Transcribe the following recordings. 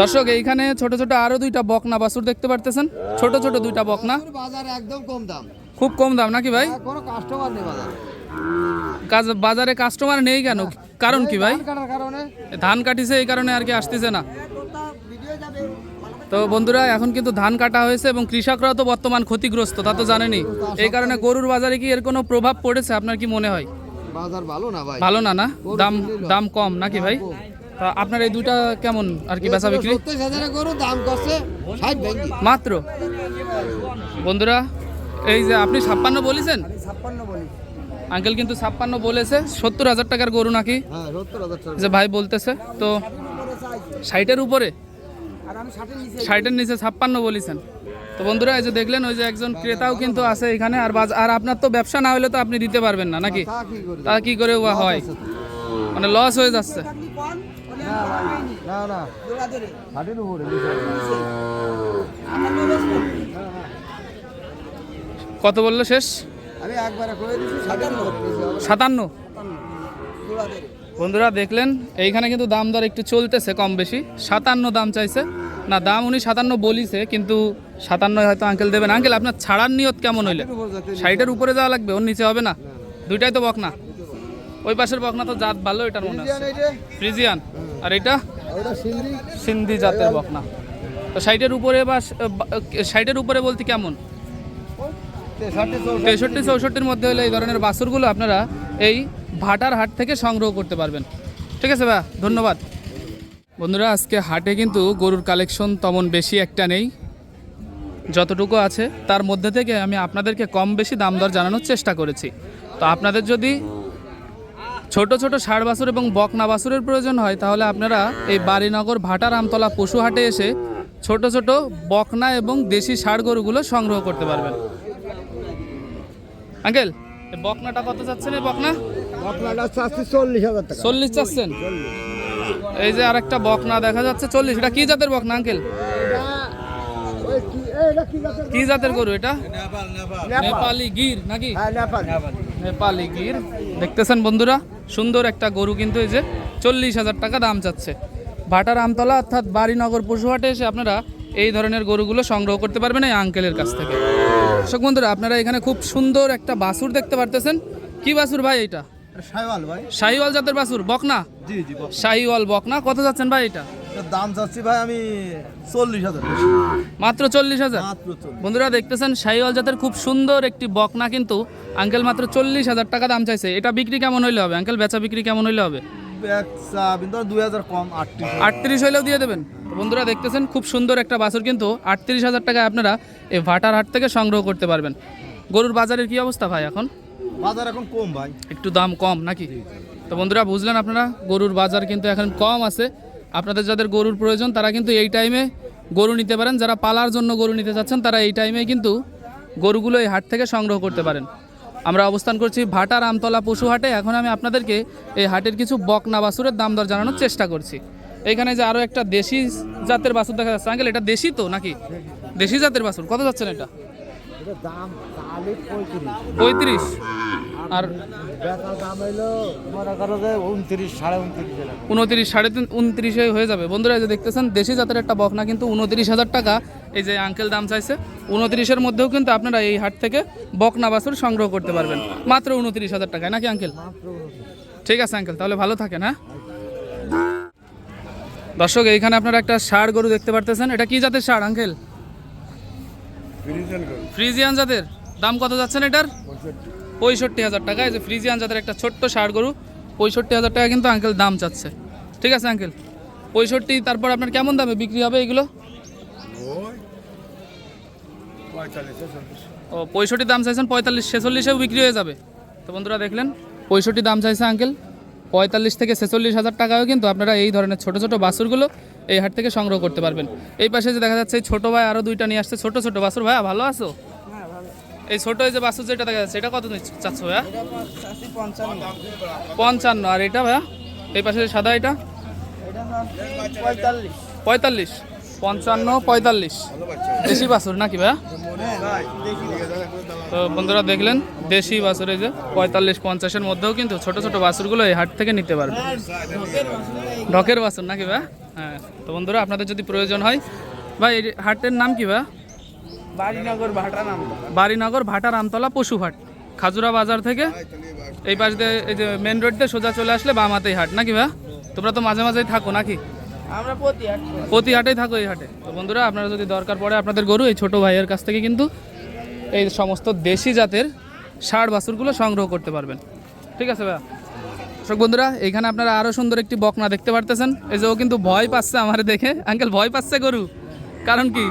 দর্শক এইখানে ছোট ছোট আরও দুইটা বকনা বাছুর দেখতে পারতেছেন? ছোট ছোট দুইটা বকনা। বাজারে একদম কম দাম। খুব কম দাম নাকি ভাই? কোনো কাস্টমার নেই বাজারে। কাজ বাজারে কাস্টমার নেই কেন? কারণ কি ভাই? ধান কাটিছে এই কারণে আর কি আসতেছে না। তো বন্ধুরা এখন কিন্তু ধান কাটা হয়েছে এবং কৃষকরাও তো বর্তমান ক্ষতিগ্রস্ত তা তো জানেনি এই কারণে গরুর বাজারে কি এর কোনো প্রভাব পড়েছে? আপনার কি মনে হয়? বাজার ভালো না ভাই। ভালো না না? দাম দাম কম নাকি ভাই? তা আপনার এই দুইটা কেমন আর কি বেচা বিক্রি? গরু দাম করছে মাত্র? বন্ধুরা এই যে আপনি ছাপ্পান্ন বলেছেন? আঙ্কেল কিন্তু ছাপ্পান্ন বলেছে সত্তর হাজার টাকার গরু নাকি? হ্যাঁ যে ভাই বলতেছে তো ষাটের উপরে? ষাটের নিচে। ছাপ্পান্ন বলেছেন। তো বন্ধুরা এই যে দেখলেন ওই যে একজন ক্রেতাও কিন্তু আছে এখানে আর বাজ- আর আপনার তো ব্যবসা না হলে তো আপনি দিতে পারবেন না নাকি? তা কি করি? হয় মানে লস হয়ে যাচ্ছে। না না না ষাটের উপরে কত বলল শেষ? আমি একবারে করে সাতান্ন। বন্ধুরা দেখলেন? এইখানে কিন্তু দাম দর একটু চলতেছে কম বেশি। সাতান্ন দাম চাইছে। না দাম উনি সাতান্ন বলিছে কিন্তু সাতান্ন হয়তো আঙ্কেল দেবেন। আঙ্কেল আপনার ছাড়ার নিয়ত কেমন হইলে? ষাটের উপরে যাওয়া লাগবে ওর নিচে হবে না। দুইটাই তো বকনা। ওই পাশের বকনা তো জাত ভালো এটার মনে আছে। ফ্রিজিয়ান। আর এটা? সিন্ধি। জাতের বকনা। তো ষাটের উপরে বা ষাটের উপরে বলতে কেমন? তেষট্টি তেষট্টি চৌষট্টির মধ্যে হলে এই ধরনের বাছুরগুলো আপনারা এই ভাটার হাট থেকে সংগ্রহ করতে পারবেন। ঠিক আছে ভাই ধন্যবাদ। বন্ধুরা আজকে হাটে কিন্তু গরুর কালেকশন তেমন বেশি একটা নেই। যতটুকু আছে তার মধ্যে থেকে আমি আপনাদেরকে কম বেশি দাম দর জানানোর চেষ্টা করেছি। তো আপনাদের যদি ছোট ছোট ষাড় বাছুর এবং বকনা বাছুরের প্রয়োজন হয় তাহলে আপনারা এই বাড়িনগর ভাটার আমতলা পশু হাটে এসে ছোট ছোট বকনা এবং দেশি ষাড় গরুগুলো সংগ্রহ করতে পারবেন। আঙ্কেল বকনাটা কত চাচ্ছেন এই বকনা? চাচ্ছি চল্লিশ হাজার টাকা। চল্লিশ চাচ্ছেন? এই যে আরেকটা বকনা দেখা যাচ্ছে চল্লিশ। এটা কি জাতের বকনা আঙ্কেল? ওই কি- জাতের? গরু এটা? নেপালি গির নাকি? হ্যাঁ, নেপাল। নেপালি গির দেখতেছেন বন্ধুরা সুন্দর একটা গরু কিন্তু এই যে চল্লিশ হাজার টাকা দাম চাচ্ছে। ভাটার আমতলা অর্থাৎ বাড়িনগর পশুহাটে এসে আপনারা এই ধরনের গরুগুলো সংগ্রহ করতে পারবেন এই আঙ্কেলের কাছ থেকে। দর্শক বন্ধুরা আপনারা এখানে খুব সুন্দর একটা বাছুর দেখতে পারতেছেন। কি বাছুর ভাই এটা? সাইওয়াল ভাই। শাহিওয়াল জাতের বাছুর বকনা? জি জি। শাহিওয়াল বকনা। কত যাচ্ছেন ভাই এটা? দাম চাচ্ছি ভাই আমি চল্লিশ হাজার। মাত্র চল্লিশ হাজার? বন্ধুরা দেখতেছেন শাহিওয়াল জাতের খুব সুন্দর একটি বকনা কিন্তু আঙ্কেল মাত্র চল্লিশ হাজার টাকা দাম চাইছে। এটা বিক্রি কেমন হইলে হবে? আঙ্কেল বেচা বিক্রি কেমন হইলে হবে? আটত্রিশ হইলেও দিয়ে দেবেন। তো বন্ধুরা দেখতেছেন খুব সুন্দর একটা বাছুর কিন্তু আটত্রিশ হাজার টাকায় আপনারা এই ভাটার হাট থেকে সংগ্রহ করতে পারবেন। গরুর বাজারের কি অবস্থা ভাই এখন? বাজার এখন কম ভাই। একটু দাম কম নাকি? তো বন্ধুরা বুঝলেন আপনারা গরুর বাজার কিন্তু এখন কম আছে। আপনাদের যাদের গরুর প্রয়োজন, তারা কিন্তু এই টাইমে গরু নিতে পারেন। যারা পালার জন্য গরু নিতে চাচ্ছেন তারা এই টাইমে কিন্তু গরুগুলো এই হাট থেকে সংগ্রহ করতে পারেন। আমরা অবস্থান করছি ভাটার আমতলা পশু হাটে। এখন আমি আপনাদেরকে এই হাটের কিছু বকনা বাসুরের দাম দর জানানোর চেষ্টা করছি। এইখানে যে আরও একটা দেশি জাতের বাসুর দেখা যাচ্ছে। আঙ্কেল, এটা দেশি তো নাকি? দেশি জাতের বাসুর কত যাচ্ছেন এটা? পঁয়ত্রিশ। আর উনত্রিশ সাড়ে তিন উনত্রিশে হয়ে যাবে। বন্ধুরা যে দেখতেছেন দেশি জাতের একটা বকনা কিন্তু উনত্রিশ হাজার টাকা। এই যে আঙ্কেল দাম চাইছে উনত্রিশের মধ্যেও কিন্তু আপনারা এই হাট থেকে বকনা বাছুর সংগ্রহ করতে পারবেন। মাত্র উনত্রিশ হাজার টাকায় নাকি আঙ্কেল ঠিক আছে আঙ্কেল তাহলে ভালো থাকেন হ্যাঁ? দর্শক এইখানে আপনারা একটা ষাড় গরু দেখতে পারতেছেন। এটা কি জাতের ষাড় আঙ্কেল ফ্রিজিয়ান জাতের। দাম কত যাচ্ছে না এটার? পঁয়ষট্টি। হাজার টাকা। এই যে ফ্রিজিয়ান জাতের একটা ছোট্ট ষাড় গরু পঁয়ষট্টি হাজার টাকা কিন্তু আঙ্কেল দাম চাচ্ছে। ঠিক আছে আঙ্কেল পঁয়ষট্টি তারপর আপনার কেমন দামে বিক্রি হবে এগুলো? ও পঁয়ষট্টি দাম চাইছেন পঁয়তাল্লিশ ছেচল্লিশেও বিক্রি হয়ে যাবে। তো বন্ধুরা দেখলেন পঁয়ষট্টি দাম চাইছে আঙ্কেল পঁয়তাল্লিশ থেকে ছেচল্লিশ হাজার টাকাও কিন্তু আপনারা এই ধরনের ছোটো ছোটো বাছুরগুলো এই হাট থেকে সংগ্রহ করতে পারবেন। এই পাশে যে দেখা যাচ্ছে ছোট ভাই আরও দুইটা নিয়ে আসছে। ছোট ছোট। বাছুর ভাইয়া, ভালো আছো? এই ছোট যে বাছুর যেটা দেখা যাচ্ছে, এটা কত চাচ্ছ ভাইয়া? পঞ্চান্ন। আর এটা ভাইয়া? এই পাশে সাদা এটা? পঁয়তাল্লিশ। পঞ্চান্ন, পঁয়তাল্লিশ। দেশি বাছুর নাকি ভাইয়া? তো বন্ধুরা দেখলেন, দেশি বাছুর এই যে পঁয়তাল্লিশ, পঞ্চাশের মধ্যেও কিন্তু ছোট ছোট বাছুরগুলো এই হাট থেকে নিতে পারবে। ঢকের বাছুর নাকি ভাইয়া? হ্যাঁ তো বন্ধুরা আপনাদের যদি প্রয়োজন হয় ভাই এই হাটের নাম কি ভাই? বাড়িনগর ভাটা নাম বাড়িনগর ভাটা রামতলা পশুহাট খাজুরা বাজার থেকে। এই পাশ দিয়ে এই যে মেন রোড দিয়ে সোজা চলে আসলে বাম হাতেই হাট নাকি ভাই? তোমরা তো মাঝে মাঝেই থাকো নাকি? আমরা প্রতি হাট প্রতি হাটেই থাকো এই হাটে। তো বন্ধুরা আপনারা যদি দরকার পড়ে আপনাদের গরু এই ছোট ভাইয়ের কাছ থেকে কিন্তু এই সমস্ত দেশি জাতের ষাড় বাছুরগুলো সংগ্রহ করতে পারবেন। ঠিক আছে ভাইয়া দর্শক বন্ধুরা এখানে আপনারা আরও সুন্দর একটি বকনা দেখতে পারতেছেন। এই যে ও কিন্তু ভয় পাচ্ছে আমার দেখে। আঙ্কেল ভয় পাচ্ছে গরু? কারণ কি?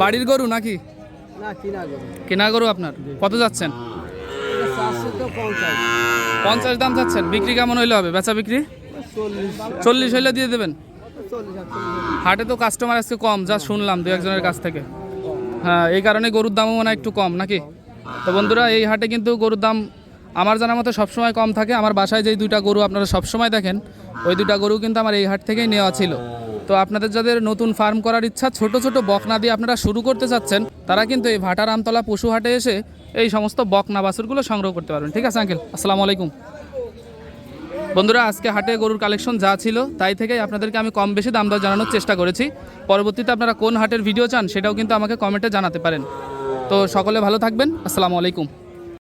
বাড়ির গরু নাকি? না কেনা গরু। আপনার? কত যাচ্ছেন? পঞ্চাশ দাম যাচ্ছেন। বিক্রি কেমন হইলে হবে? বেচা বিক্রি? চল্লিশ চল্লিশ হইলে দিয়ে দেবেন? হাটে তো কাস্টমার আজকে কম যা শুনলাম দু একজনের কাছ থেকে। হ্যাঁ এই কারণে গরুর দামও মনে একটু কম নাকি? তো বন্ধুরা এই হাটে কিন্তু গরুর দাম আমার জানার মতো সবসময় কম থাকে। আমার বাসায় যেই দুইটা গরু আপনারা সবসময় দেখেন, ওই দুইটা গরু কিন্তু আমার এই হাট থেকেই নেওয়া ছিল। তো আপনাদের যাদের নতুন ফার্ম করার ইচ্ছা, ছোট ছোট বকনা দিয়ে আপনারা শুরু করতে চাচ্ছেন, তারা কিন্তু এই ভাটার আমতলা পশু হাটে এসে এই সমস্ত বকনা বাছুরগুলো সংগ্রহ করতে পারবেন। ঠিক আছে আঙ্কেল আসসালামু আলাইকুম। বন্ধুরা, আজকে হাটে গরুর কালেকশন যা ছিল, তাই থেকেই আপনাদেরকে আমি কম বেশি দাম দর জানানোর চেষ্টা করেছি। পরবর্তীতে আপনারা কোন হাটের ভিডিও চান, সেটাও কিন্তু আমাকে কমেন্টে জানাতে পারেন। তো সকলে ভালো থাকবেন। আসসালামু আলাইকুম।